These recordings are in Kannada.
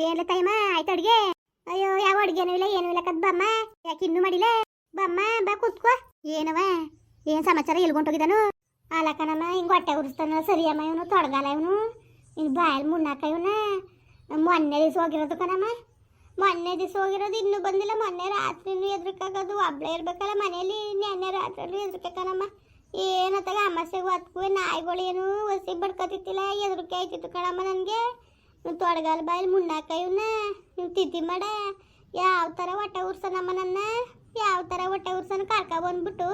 ಏನ್ಲ ತಾಯಮ್ಮ? ಆಯ್ತು ಅಡ್ಗೆ? ಅಯ್ಯೋ, ಯಾವ ಅಡ್ಗೆನೂ ಇಲ್ಲ, ಏನೂ ಇಲ್ಲ ಕದ್ ಬಮ್ಮ. ಯಾಕೆ ಇನ್ನೂ ಮಾಡಿಲ್ಲ? ಬಮ್ಮ, ಬಾ ಕೂತ್ಕೋ. ಏನವ? ಏನ್ ಸಮಾಚಾರ ಎಲ್ಗೊಂಡೋಗಿದ್ದಾನು ಅಲಕನಮ್ಮ ಹಿಂಗ್ ಹೊಟ್ಟೆ ಉರಿಸ್ತಾನ ಸರಿಯಮ್ಮ ಇವನು ತೊಡಗಲ್ಲ ಇವನು. ಹಿಂಗೆ ಬಾಯಲ್ಲಿ ಮುನ್ನಾಕ ಇವನ. ಮೊನ್ನೆ ದಿವಸ ಹೋಗಿರೋದು ಕಣಮ್ಮ. ಮೊನ್ನೆ ದಿವಸ ಹೋಗಿರೋದು ಇನ್ನೂ ಬಂದಿಲ್ಲ. ಮೊನ್ನೆ ರಾತ್ರಿನೂ ಎದ್ರಕ್ಕಾಗೋದು ಒಬ್ಳೆ ಇರ್ಬೇಕಲ್ಲ ಮನೇಲಿ. ನೆನ್ನೆ ರಾತ್ರಿನೂ ಎದ್ರಕನಮ್ಮ ಏನತ್ತಾಗ ಅಮಾಸೆಗೂ ಹತ್ಕುವೆ ನಾಯಿಗಳು ಏನು ಒಸಿ ಬಡ್ಕೋತಿತ್ತಿಲ್ಲ. ಎದ್ರಕ್ಕೆ ಆಯ್ತಿತ್ತು ಕಣಮ್ಮ ನನಗೆ. ತೊಡಗಾಲ ಬಾಯಲ್ಲಿ ಮುಂಡಾಕ ಇವನ್ನ ನೀವು ತಿದ್ದಿ ಮಾಡ? ಯಾವ ಥರ ಹೊಟ್ಟೆ ಉರ್ಸನಮ್ಮ ನನ್ನ ಯಾವ ಥರ ಹೊಟ್ಟೆ ಉರ್ಸನ ಕರ್ಕ ಬಂದ್ಬಿಟ್ಟು?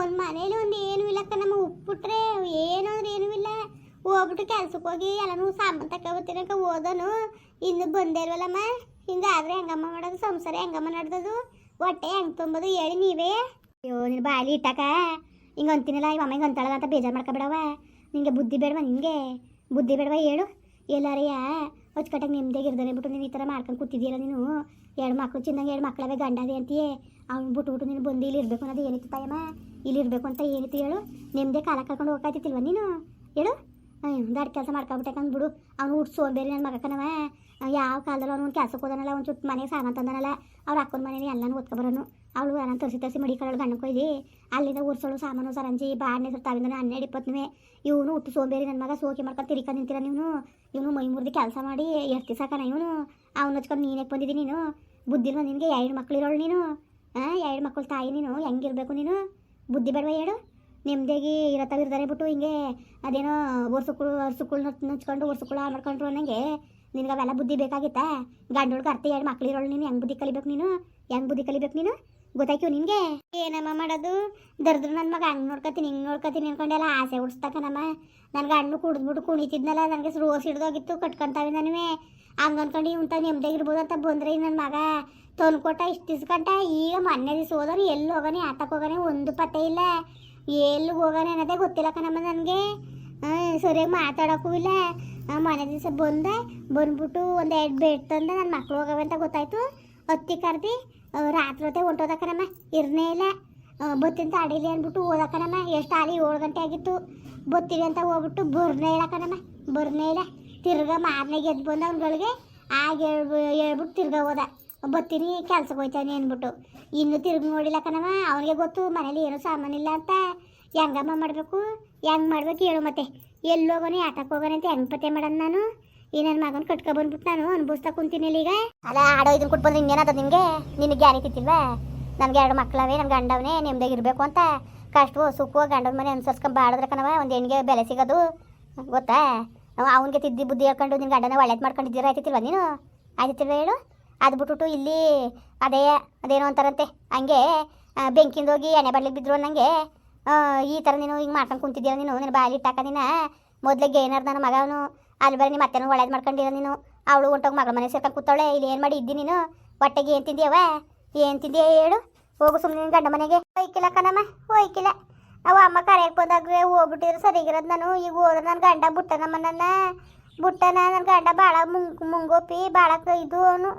ಒಂದು ಮನೇಲಿ ಒಂದು ಏನೂ ಇಲ್ಲಕ್ಕ ನಮ್ಮ ಉಪ್ಪಿಟ್ರೆ ಏನು ಅಂದ್ರೆ ಏನೂ ಇಲ್ಲ. ಹೋಗ್ಬಿಟ್ಟು ಕೆಲ್ಸಕ್ಕೆ ಹೋಗಿ ಎಲ್ಲನೂ ಸಾಮಾನು ತಗೊಬತ್ತೀನಕ ಓದನು ಇನ್ನು ಬಂದೇ ಇಲ್ವಲ್ಲಮ್ಮ ಹಿಂಗಾದ್ರೆ ಹೆಂಗಮ್ಮ ಮಾಡೋದು? ಸಂಸಾರ ಹೆಂಗಮ್ಮ ನಡೆದದು? ಹೊಟ್ಟೆ ಹೆಂಗೆ ತುಂಬೋದು ಹೇಳಿ ನೀವೇ? ಅಯ್ಯೋ ನಿನ್ನ ಬಾಯಲ್ಲಿ ಇಟ್ಟಾಕ? ಹಿಂಗೆ ಅಂತೀನಲ್ಲ, ಇವ ಅಮ್ಮ ಹಿಂಗೆ ಅಂತ ಬೇಜಾರು ಮಾಡ್ಕೊಬೇಡವ ನಿಂಗೆ ಬುದ್ಧಿ ಬೇಡವಾ ನಿಂಗೆ? ಬುದ್ಧಿ ಬೇಡವಾ ಹೇಳು. ಎಲ್ಲಾರಿಯ ಅಚ್ಚುಕಟ್ಟಾಗಿ ನೆಮ್ಮದಿಯಾಗಿ ಇರ್ದಾನೆ ಬಿಟ್ಟು ನೀನು ಈ ಥರ ಮಾಡ್ಕೊಂಡು ಕೂತಿದ್ದೀಯಲ್ಲ ನೀನು? ಎರಡು ಮಕ್ಳು ಚಿನ್ನಂಗೆ ಎರಡು ಮಕ್ಕಳವೇ ಗಂಡದೆ ಅಂತೀಯೇ? ಅವ್ನು ಬಿಟ್ಟು ಬಿಟ್ಟು ನೀನು ಬಂದು ಇಲ್ಲಿ ಇರಬೇಕು ಅನ್ನೋದು ಏನಿತ್ತು ತಾಯಮ್ಮ? ಇಲ್ಲಿ ಇರಬೇಕು ಅಂತ ಏನಿತ್ತು ಹೇಳು? ನೆಮ್ಮದಿ ಕಾಲ ಕರ್ಕೊಂಡು ಹೋಗ್ತಾಯ್ತಿಲ್ವ ನೀನು? ಹೇಳು? ದಡ್ ಕೆಲಸ ಮಾಡ್ಕೊಬಿಟ್ಟೆ ಬಿಡು. ಅವ್ನು ಹುಟ್ಟು ಸೋಂಬೇರಿ ನನ್ನ ಮಗ ಕಣವ. ಯಾವ ಕಾಲದಲ್ಲಿ ಅವ್ನು ಒಂದು ಕೆಲಸಕ್ಕೆ ಹೋದನಲ್ಲ, ಒಂದು ಚುಟ್ಟು ಮನೆಗೆ ಸಾಮಾನು ತಂದನಲ್ಲ. ಅವ್ರು ಅಕ್ಕನ ಮನೇಲಿ ಎಲ್ಲನೂ ಓದ್ಕೊಬರೋನು ಅವಳು ನಾನು ತರಿಸಿ ತರಿಸಿ ಮಡಿ ಕಳೋಳು ಗಂಡ ಕೊಯ್ದು ಅಲ್ಲಿಂದ ಉರ್ಸೋಳು ಸಾಮಾನು, ಸರಂಜಿ, ಬಾಡ್ನೆ ತಾವಿಂದ ಹನ್ನೆರಡು ಇಪ್ಪತ್ತನೇ ಇವನು ಹುಟ್ಟು ಸೋಂಬೇರಿ ನನ್ನ ಮಗ ಸೋಕಿ ಮಾಡ್ಕೊಂಡು ತಿರ್ಕ ನಿಂತಿರ ನೀನು. ಇವನು ಮೈ ಮುರಿದು ಕೆಲಸ ಮಾಡಿ ಎಷ್ಟು ದಿವಸ ಕಣ ಇವನು? ಅವ್ನು ಹಚ್ಕೊಂಡು ನೀನೇ ಬಂದಿದ್ದೀನಿ ನೀನು? ಬುದ್ಧಿಲ್ವ ನಿನಗೆ ಎರಡು ಮಕ್ಳು ಇರೋಳು ನೀನು. ಹಾಂ ಎರಡು ಮಕ್ಕಳು ತಾಯಿ ನೀನು. ಹೆಂಗಿರ್ಬೇಕು ನೀನು? ಬುದ್ಧಿ ಬೇಡವ ಹೇಳು. ನೆಮ್ಮದಿಯಾಗಿ ಇರತ್ತಾಗಿರ್ತಾರೆ ಬಿಟ್ಟು ಹಿಂಗೆ ಅದೇನೋ ಒರ್ಸುಕುಳು ವರ್ಷಕ್ಕಳು ನಚ್ಕೊಂಡು ಒರ್ಸುಕುಳು ಹಾಳು ಮಾಡ್ಕೊಂಡ್ರು ಅನ್ನಂಗೆ. ನಿನಗೆ ಅವೆಲ್ಲ ಬುದ್ಧಿ ಬೇಕಾಗಿತ್ತಾ? ಗಂಡೊಳಗೆ ಅರ್ಥ, ಎರಡು ಮಕ್ಳು ಇರೋಳು ನೀನು. ಹೆಂಗೆ ಬುದ್ಧಿ ಕಲಿಬೇಕು ನೀನು? ಹೆಂಗೆ ಬುದ್ಧಿ ಕಲಿಬೇಕು ನೀನು? ಗೊತ್ತಾಯ್ತು ನಿನಗೆ? ಏನಮ್ಮ ಮಾಡೋದು? ದರ್ದ್ರು ನನ್ನ ಮಗ ಹಂಗೆ ನೋಡ್ಕೊತೀನಿ, ಹಿಂಗೆ ನೋಡ್ಕೊತೀನಿ ಅನ್ಕೊಂಡೆಲ್ಲ ಆಸೆ ಉಡ್ಸ್ತಕ್ಕನಮ್ಮ ನನ್ನ ಹಣ್ಣು ಕುಡಿದ್ಬಿಟ್ಟು ಕುಣಿತಿದ್ನಲ್ಲ, ನನಗೆ ರೋಸ್ ಹಿಡ್ದೋಗಿತ್ತು ಕಟ್ಕೊಂತಾವೆ ನನಗೆ ಹಂಗೆ ಅನ್ಕೊಂಡು ಇವಂತ ಇರ್ಬೋದು ಅಂತ ಬಂದ್ರೆ ನನ್ನ ಮಗ. ತಂದ್ಕೊಟ್ಟ ಇಷ್ಟು ದಿಸ್ಕೊಂಡ ಈಗ ಮೊನ್ನೆ ದಿವಸ ಹೋದಾನೆ ಎಲ್ಲಿ ಹೋಗಾನೆ ಆಟಕ್ಕೆ ಹೋಗಾನೆ, ಒಂದು ಪತ್ತೆ ಇಲ್ಲ. ಎಲ್ಲಿ ಹೋಗಾನೆ ಅನ್ನೋದೇ ಗೊತ್ತಿಲ್ಲ ಕಣಮ್ಮ ನನಗೆ. ಸರಿಯಾಗಿ ಮಾತಾಡೋಕ್ಕೂ ಇಲ್ಲ. ಮೊನ್ನೆ ದಿವಸ ಬಂದೆ, ಬಂದ್ಬಿಟ್ಟು ಒಂದು ಎರಡು ಬೆಡ್ ತಂದೆ ನನ್ನ ಮಕ್ಳು ಹೋಗವೆ ಅಂತ ಗೊತ್ತಾಯ್ತು. ಹತ್ತಿ ಕರ್ದಿ ರಾತ್ರಿ ಹೊತ್ತೆ ಹೊಂಟೋದಕ್ಕನಮ್ಮ ಇರನೇ ಇಲ್ಲ. ಬತ್ತಿಂತ ಅಡಿಲಿ ಅಂದ್ಬಿಟ್ಟು ಓದಕ್ಕನಮ್ಮ ಎಷ್ಟು ಆಲಿ ಏಳು ಗಂಟೆ ಆಗಿತ್ತು. ಬತ್ತೀವಿ ಅಂತ ಹೋಗ್ಬಿಟ್ಟು ಬರ್ನೇ ಇಲ್ಲ ಕಣಮ್ಮ ಬರ್ನೇ ಇಲ್ಲ. ತಿರ್ಗಾ ಮಾರನೇ ಎದ್ದು ಬಂದ ಅವ್ನುಗಳಿಗೆ ಆಗ ಹೇಳ್ಬು ಹೇಳ್ಬಿಟ್ಟು ತಿರ್ಗಾ ಹೋದ. ಬತ್ತೀನಿ ಕೆಲ್ಸಕ್ಕೆ ಹೋಯ್ತಾನೆ ಅಂದ್ಬಿಟ್ಟು. ಇನ್ನೂ ತಿರ್ಗಿ ನೋಡಿಲ್ಲ ಕಣಮ್ಮ ಅವನಿಗೆ ಗೊತ್ತು ಮನೇಲಿ ಏನೂ ಸಾಮಾನಿಲ್ಲ ಅಂತ. ಹೆಂಗಮ್ಮ ಮಾಡಬೇಕು? ಹೆಂಗೆ ಮಾಡ್ಬೇಕು ಹೇಳು ಮತ್ತೆ. ಎಲ್ಲಿ ಹೋಗೋನೆ? ಆಟಕ್ಕೆ ಹೋಗೋಣ ಅಂತ ಹೆಂಗೆ ಪತ್ತೆ ಮಾಡೋಣ ನಾನು? ಈ ನನ್ನ ಮಗನ ಕಟ್ಕೊ ಬಂದ್ಬಿಟ್ಟು ನಾನು, ಅನ್ಭವಿಸ್ತಾ ಕುಂತೀನಿ ಈಗ. ಅಲ್ಲ ಆಡೋ ಇದನ್ನ ಕೊಟ್ಟು ಬಂದು ಇನ್ನೇನದ ನಿಮ್ಗೆ ನಿನಗೆ ಗ್ಯಾನಿ ತಿತ್ತಿಲ್ವಾ ನನಗೆ ಎರಡು ಮಕ್ಳವೇ ನನ್ನ ಗಂಡವನೇ, ನಿಮ್ದಾಗ ಇರ್ಬೇಕು ಅಂತ. ಕಷ್ಟವೋ, ಸುಖವೋ, ಗಂಡನ ಮನೆ ಅನ್ಸರ್ಸ್ಕೊಂಡ್ ಬಾಡಿದ್ರೆ ಕಣವ ಒಂದು ಹೆಣ್ಣಿಗೆ ಬೆಲೆ ಸಿಗೋದು. ಗೊತ್ತಾ? ಅವ್ನಿಗೆ ತಿದ್ದಿ ಬುದ್ಧಿ ಹೇಳ್ಕೊಂಡು ನಿನ್ನ ಗಂಡನ ಒಳ್ಳೇದು ಮಾಡ್ಕೊಂಡಿದ್ದೀರ ಆಯ್ತಿಲ್ವ ನೀನು? ಆಯ್ತಿಲ್ವ ಹೇಳು? ಅದು ಬಿಟ್ಬಿಟ್ಟು ಇಲ್ಲಿ ಅದೇ, ಅದೇನೋ ಅಂತಾರಂತೆ. ಹಂಗೆ ಬೆಂಕಿಂದ ಹೋಗಿ ಎಣ್ಣೆ ಬರ್ಲಿಕ್ಕೆ ಬಿದ್ರು ಅನ್ನಂಗೆ ಈ ಥರ ನೀನು ಹಿಂಗೆ ಮಾಡ್ಕೊಂಡು ಕುಂತಿದ್ದೀಯ ನೀನು? ನಿನ್ನ ಬಾಯಲ್ಲಿ ಇಟ್ಟಾಕ ನೀನು? ಮೊದಲಿಗೆ ಏನಾರು ನನ್ನ ಮಗ ಅವನು ಅಲ್ಲಿ ಬರೀ ನಿಮ್ಮ ಅತ್ತೆನೂ ಒಳ್ಳೇದು ಮಾಡ್ಕೊಂಡಿರ ನೀನು. ಅವಳು ಹೊಂಟೋಗಿ ಮಗಳ ಮನೆ ಸೇರ್ಕೊಂಡು ಕೂತಾಳೆ ಇಲ್ಲಿ ಏನು ಮಾಡಿ ಇದ್ದಿ ನೀನು? ಹೊಟ್ಟೆಗೆ ಏನು ತಿಂದಿಯವ ಏನು ತಿಂದಿಯ ಹೇಳು. ಹೋಗು ಸುಮ್ಮನೆ ಗಂಡ ಮನೆಗೆ. ಹೋಯ್ಕಿಲ್ಲ ಕಣಮ್ಮ, ಹೋಯ್ಕಿಲ್ಲ. ಅವ ಅಮ್ಮ ಕರೆಯಕ್ಕೆ ಹೋದಾಗ್ರೆ ಹೋಗ್ಬಿಟ್ಟಿದ್ರೆ ಸರಿಗಿರೋದು ನಾನು. ಈಗ ಹೋದ್ರೆ ನನ್ನ ಗಂಡ ಬುಟ್ಟನಮ್ಮ ನನ್ನ. ಬುಟ್ಟನ ನನ್ನ ಗಂಡ ಭಾಳ ಮುಂಗ್ ಮುಂಗೋಪಿ ಭಾಳ ಇದು ಅವನು.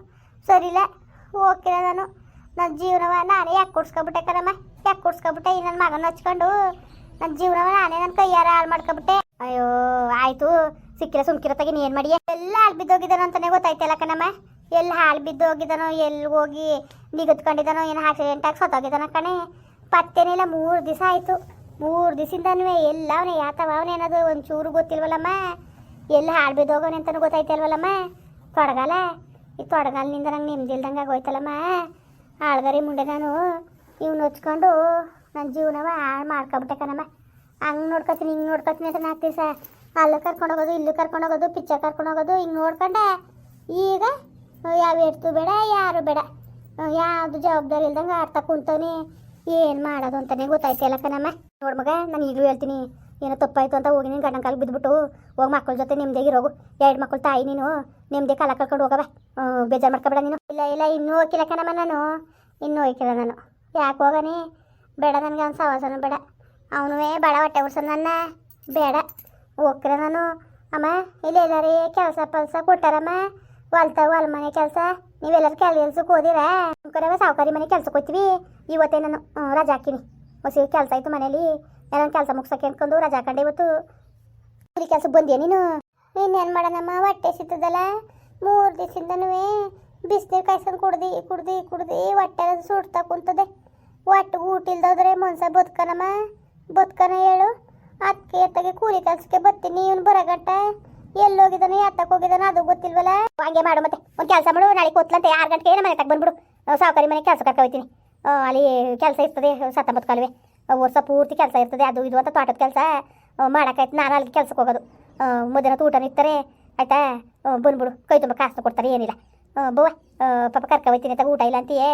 ಸರಿಲ್ಲ ಹೋಗಿಲ್ಲ ನಾನು. ನನ್ನ ಜೀವನವ ನಾನೇ ಯಾಕೆ ಕೊಡ್ಸ್ಕೊಬಿಟ್ಟೆ ಕಣಮ್ಮ? ಯಾಕೆ ಕೊಡ್ಸ್ಕೊಬಿಟ್ಟೆ? ಈ ನನ್ನ ಮಗನ ಹಚ್ಕೊಂಡು ನನ್ನ ಜೀವನವ ನಾನೇ ನನ್ನ ಕೈಯಾರ ಹಾಳು ಮಾಡ್ಕೊಬಿಟ್ಟೆ. ಅಯ್ಯೋ, ಆಯ್ತು. ಸಿಕ್ಕಿರ ಸುಮ್ಕಿರತ್ತಾಗಿ ನೀ ಏನು ಮಾಡಿ? ಎಲ್ಲ ಹಾಳು ಬಿದ್ದೋಗಿದ್ದಾನೋ ಅಂತಾನೆ ಗೊತ್ತಾಯ್ತಲ್ಲ ಕಣಮ್ಮ. ಎಲ್ಲಿ ಹಾಳು ಬಿದ್ದೋಗಿದ್ದಾನೋ ಎಲ್ಲಿ ಹೋಗಿ ನಿಗದ್ಕೊಂಡಿದ್ದಾನೋ, ಏನು ಆಕ್ಸಿಡೆಂಟ್ ಆಗಿ ಸತ್ತೋಗಿದ್ದಾನ ಕಣೆ. ಪತ್ತೇನಿಲ್ಲ ಮೂರು ದಿವಸ ಆಯಿತು. ಮೂರು ದಿವಸದಿಂದನೂ ಎಲ್ಲ ಅವನೇ ಯಾತವ ಅವನೇನದು ಒಂಚೂರು ಗೊತ್ತಿಲ್ವಲ್ಲಮ್ಮ. ಎಲ್ಲಿ ಹಾಳು ಬಿದ್ದೋಗೋನೆ ಅಂತಲೂ ಗೊತ್ತಾಯ್ತಲ್ವಲ್ಲಮ್ಮ. ತೊಡಗಾಲ. ಈ ತೊಡಗಾಲ್ನಿಂದ ನಂಗೆ ನೆಮ್ಮದಿಲ್ದಂಗೆ ಆಗೋಯ್ತಲ್ಲಮ್ಮ. ಆಳ್ಗರಿ ಮುಂಡೆ ನಾನು. ಇವ್ನು ಹಚ್ಕೊಂಡು ನನ್ನ ಜೀವನವ ಹಾಳು ಮಾಡ್ಕೊಬಿಟ್ಟೆ ಕಣಮ್ಮ. ಹಂಗೆ ನೋಡ್ಕೊತೀನಿ, ಹಿಂಗೆ ನೋಡ್ಕೊತೀನಿ ಅಂತ ನಾಲ್ಕು ದಿವಸ ಅಲ್ಲೂ ಕರ್ಕೊಂಡು ಹೋಗೋದು, ಇಲ್ಲೂ ಕರ್ಕೊಂಡು ಹೋಗೋದು ಪಿಚ್ಚೆ ಕರ್ಕೊಂಡು ಹೋಗೋದು, ಹಿಂಗೆ ನೋಡ್ಕೊಂಡೆ. ಈಗ, ಯಾವ ಎಡ್ತು ಬೇಡ, ಯಾರು ಬೇಡ. ಯಾವುದು ಜವಾಬ್ದಾರಿ ಇಲ್ದಂಗೆ ಆಡ್ತಾ ಕುಂತಾನೆ ಏನು ಮಾಡೋದು ಅಂತಾನೆ ಗೊತ್ತಾಯ್ತಿಲ್ಲ ಕಣಮ್ಮ. ನೋಡು ಮಗ, ನಾನು ಈಗಲೂ ಹೇಳ್ತೀನಿ. ಏನೋ ತಪ್ಪಾಯ್ತು ಅಂತ ಹೋಗಿ ನೀನು ಗಂಡನ ಕಾಲಿಗೆ ಬಿದ್ದುಬಿಟ್ಟು ಹೋಗಿ ಮಕ್ಕಳ ಜೊತೆ ನೆಮ್ಮದಿಯಾಗಿ ಇರೋಗು. ಎರಡು ಮಕ್ಕಳು ತಾಯಿ ನೀನು. ನಿಮ್ದೇ ಕಾಲ ಕರ್ಕೊಂಡು ಹೋಗವ. ಬೇಜಾರು ಮಾಡ್ಕೊಬೇಡ ನೀನು. ಇಲ್ಲ ಇಲ್ಲ, ಇನ್ನೂ ಹೋಗಿಲ್ಲ ಕಣಮ್ಮ ನಾನು. ಇನ್ನೂ ಹೋಗಿಲ್ಲ ನಾನು. ಯಾಕೆ ಹೋಗನಿ? ಬೇಡ ನನಗೆ, ಅವ್ನು ಸವಾಸನೂ ಬೇಡ. ಅವನು ಬೇಡ ಹೊಟ್ಟೆ ಉಡ್ಸೋನು ನನ್ನ. ಬೇಡ. ಹೋಗ್ತೀರ ನಾನು ಅಮ್ಮ ಇಲ್ಲಿ ಎಲ್ಲಾರಿ ಕೆಲಸ ಪಲ್ಸ ಕೊಟ್ಟಾರಮ್ಮ ಹೊಲ್ತ ಹೊಲ್ ಮನೆ ಕೆಲಸ ನೀವೆಲ್ಲರೂ ಕೆಲ್ಸಕ್ಕೆ ಹೋದಿರ ಕರವ ಸಾವುಕಾರಿ ಮನೆ ಕೆಲ್ಸಕ್ಕೆ ಹೋಗ್ತೀವಿ ಇವತ್ತೇ ನಾನು ರಜಾ ಹಾಕಿನಿ ಹೊಸ ಕೆಲಸ ಆಯ್ತು ಮನೇಲಿ ನಾನು ಕೆಲಸ ಮುಗಿಸಕ್ಕೆ ಅಂದ್ಕೊಂಡು ರಜಾ ಹಾಕೊಂಡೆ ಇವತ್ತು ಇಲ್ಲಿ ಕೆಲಸ ಬಂದ್ಯಾ ನೀನು ಇನ್ನೇನು ಮಾಡೋಣಮ್ಮ ಹೊಟ್ಟೆ ಸಿತ್ತದಲ್ಲ ಮೂರು ದಿವಸದಿಂದನೂ ಬಿಸಿನೀರು ಕಾಯ್ಸ್ಕೊಂಡು ಕುಡ್ದು ಕುಡ್ದು ಕುಡ್ದು ಹೊಟ್ಟೆ ಸುಡ್ತಾ ಕುಂತದೆ ಒಟ್ಟು ಊಟ ಇಲ್ದೋದ್ರೆ ಮನ್ಸ ಬದುಕನಮ್ಮ ಬದುಕನ ಹೇಳು ಅದಕ್ಕೆ ಎತ್ತಗೆ ಕೂಲಿ ಕೆಲ್ಸಕ್ಕೆ ಬರ್ತೀನಿ ಇವನು ಬರಗಟ್ಟ ಎಲ್ಲಿ ಹೋಗಿದ್ದಾನೆ ಎತ್ತಕ್ಕೆ ಹೋಗಿದ್ದಾನೆ, ಅದು ಗೊತ್ತಿಲ್ವಲ್ಲ? ಹಂಗೆ ಮಾಡು ಮತ್ತೆ. ಒಂದು ಕೆಲಸ ಮಾಡು, ನಾಳೆ ಕೂತ್ಲಂತೆ, ಆರು ಗಂಟೆಗೆ ನಮ್ಮ ಮನೆ ತಗ ಬಂದ್ಬಿಡು. ಸಾವುಕಾರಿ ಮನೆ ಕೆಲಸ ಕರ್ಕೊ ಹೋಗ್ತೀನಿ ಅಲ್ಲಿ ಕೆಲಸ ಇರ್ತದೆ ಸತ್ತಂಬತ್ತು ಕಾಲುವೆ. ವರ್ಷ ಪೂರ್ತಿ ಕೆಲಸ ಇರ್ತದೆ, ಅದು ಇದು ಅಂತ ತೋಟದ ಕೆಲಸ. ಮಾಡೋಕ್ಕಾಯ್ತು ನಾನು ಅಲ್ಲಿಗೆ ಕೆಲಸಕ್ಕೆ ಹೋಗೋದು. ಮಧ್ಯಾಹ್ನ ಊಟ ಇರ್ತಾರೆ ಆಯ್ತಾ? ಬಂದ್ಬಿಡು, ಕೈ ತುಂಬ ಕಾಸು ಕೊಡ್ತಾರೆ, ಏನಿಲ್ಲ. ಬುವ ಪಾಪ ಕರ್ಕೊ ಹೋಗ್ತೀನಿ ಅಂತ ಊಟ ಇಲ್ಲ ಅಂತೀಯೇ?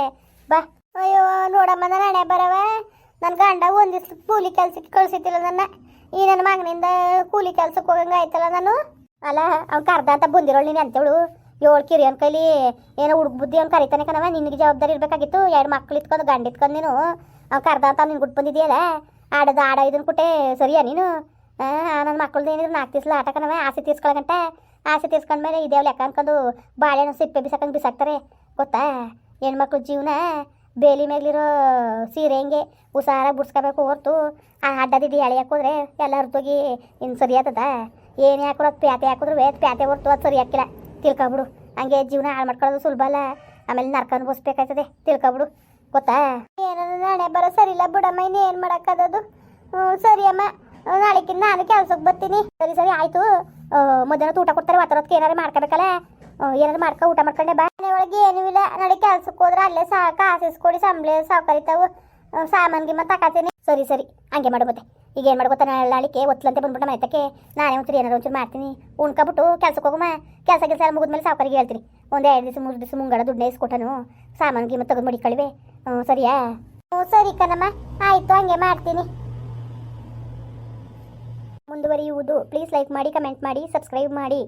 ಬಾ. ಅಯ್ಯೋ, ನೋಡಮ್ಮ ನಾನು ಹಣೆ ಬರವ? ನನ್ನ ಗಂಡ ಒಂದಿಷ್ಟು ದಿವ್ಸ ಕೂಲಿ ಕೆಲ್ಸಕ್ಕೆ ಕಳ್ಸಿದ್ದಿಲ್ಲ ನನ್ನ. ಈ ನನ್ನ ಮಗನಿಂದ ಕೂಲಿ ಕೆಲ್ಸಕ್ಕೆ ಹೋಗಂಗ ಆಯ್ತಲ್ಲ ನಾನು? ಅಲ್ಲ, ಅವ್ನು ಕರ್ದ ಅಂತ ಬಂದಿರೋಳು ನೀನು ಅಂತೇಳು ಏಳು ಕಿರಿ ಅವ್ನ ಕೈಲಿ ಏನೋ ಹುಡುಗ ಬುದ್ಧಿ ಅವ್ನು ಕರಿತಾನೆ ಕಣವ ನಿನಗೆ ಜವಾಬ್ದಾರಿ ಇರಬೇಕಾಗಿತ್ತು. ಎರಡು ಮಕ್ಳು ಇತ್ಕೊಂಡು ಗಂಡ ಇತ್ಕೊಂಡು ನೀನು. ಅವ್ನು ಕರ್ದ ಅಂತ ನಿನ್ಗೆ ಗುಟ್ಟು ಬಂದಿದೆಯಲ್ಲ? ಆಡೋದು ಆಡ ಇದನ್ನ ಕೊಟ್ಟೆ ಸರಿಯಾ ನೀನು? ನನ್ನ ಮಕ್ಳದ್ದು ಏನಿದ್ರು ನಾಲ್ಕು ದಿವ್ಸ ಆಟ ಕಣವ ಆಸೆ ತೀರ್ಸ್ಕೊಳಗಂಟ ಆಸೆ ತೀರ್ಸ್ಕೊಂಡ್ಮೇಲೆ ಇದೇವ್ ಲೆಕ್ಕ ಅನ್ಕೊಂಡು ಬಾಳೆಹಣ್ಣು ಸಿಪ್ಪೆ ಬಿಸಾಕಂಗೆ ಬಿಸಾಕ್ತಾರೆ. ಗೊತ್ತಾ? ಹೆಣ್ಮಕ್ಳು ಜೀವನ ಬೇಲಿ ಮೇಲಿರೋ ಸೀರೆ ಹೆಂಗೆ ಹುಷಾರಾಗಿ ಬಿಡ್ಸ್ಕೋಬೇಕು ಹೊರ್ತು ಆ ಅಡ್ಡದಿದ್ದು ಎಳೆಯಕ್ಕೆ ಹೋದ್ರೆ ಎಲ್ಲ ತೋಗಿ ಇನ್ನು ಸರಿ ಆತದ ಏನೇ ಹಾಕಿದ್ರು ಅದು ಪ್ಯಾತೆ ಹಾಕಿದ್ರು ವೇತ್ ಪ್ಯಾತೆ ಹೊರ್ತು ಅದು ಸರಿ ಹಾಕಿಲ್ಲ. ತಿಳ್ಕೊಬಿಡು. ಹಂಗೆ ಜೀವನ ಹಾಳು ಮಾಡ್ಕೊಳ್ಳೋದು ಸುಲಭ ಅಲ್ಲ. ಆಮೇಲೆ ನರ್ಕ ಅನುಭವಿಸ್ಬೇಕಾಯ್ತದೆ. ತಿಳ್ಕೊಬಿಡು. ಗೊತ್ತಾ? ಏನೋ ನಾಳೆ ಬರೋ ಸರಿ ಇಲ್ಲ ಬಿಡಮ್ಮ, ಇನ್ನೇನು ಮಾಡೋಕ್ಕದದು? ಹ್ಞೂ, ಸರಿ ಅಮ್ಮ. ನಾಳೆಕಿಂತ ನಾನು ಕೆಲ್ಸಕ್ಕೆ ಬರ್ತೀನಿ. ಸರಿ ಸರಿ, ಆಯಿತು. ಮಧ್ಯಾಹ್ನ ಊಟ ಕೊಡ್ತಾರೆ, ವಾತಾವರಣಕ್ಕೆ ಏನಾರು ಮಾಡ್ಕೋಬೇಕಲ್ಲ? ಏನಾದ್ರು ಮಾಡ್ಕೊ, ಊಟ ಮಾಡ್ಕೊಂಡೆ, ಬಾ. ಒಳಗೆ ಏನೂ ಇಲ್ಲ. ನಾಳೆ ಕೆಲ್ಸಕ್ಕೆ ಹೋದ್ರೆ ಅಲ್ಲೇ ಸಹ ಕಾಸು ಇಸ್ಕೊಡಿ ಸಂಬಳ ಸಾವುಕಾರಿತಾವು ಸಾಮಾನು ಗಿಮ್ಮ ತಕಾತೀನಿ. ಸರಿ ಸರಿ. ಹಂಗೆ ಮಾಡು ಮತ್ತೆ. ಈಗ ಏನು ಮಾಡ್ಕೊತ ನಾಳಿಕೆ ಒತ್ತಲಂತೆ ಬಂದ್ಬಿಟ್ಟು ಮನೆತಕ್ಕೆ. ನಾನೇ ಒಂಚೂರು ಏನಾದ್ರು ಒಂಚೂರು ಮಾಡ್ತೀನಿ. ಉಣ್ಕೊಬಿಟ್ಟು ಕೆಲ್ಸಕ್ಕೆ ಹೋಗಮ್ಮ ಕೆಲಸ ಕೆಲಸ ಎಲ್ಲ ಮುಗಿದ್ಮೇಲೆ ಸಾವುಕಾರಿಗೆ ಹೇಳ್ತೀನಿ. ಒಂದು ಎರಡು ದಿವಸ, ಮೂರು ದಿವಸ ಮುಂಗಡ ದುಡ್ಡು ಇಸ್ಕೊಟ್ಟನು. ಸಾಮಾನು ಗಿಮ್ಮ ತೆಗೆದು ಮಡಿಕಳಿವೆ. ಹ್ಞೂ ಸರಿಯಾ? ಹ್ಞೂ, ಸರಿ ಕಣಮ್ಮ. ಆಯಿತು, ಹಂಗೆ ಮಾಡ್ತೀನಿ. ಮುಂದುವರಿಯುವುದು. ಪ್ಲೀಸ್ ಲೈಕ್ ಮಾಡಿ ಕಮೆಂಟ್ ಮಾಡಿ ಸಬ್ಸ್ಕ್ರೈಬ್ ಮಾಡಿ.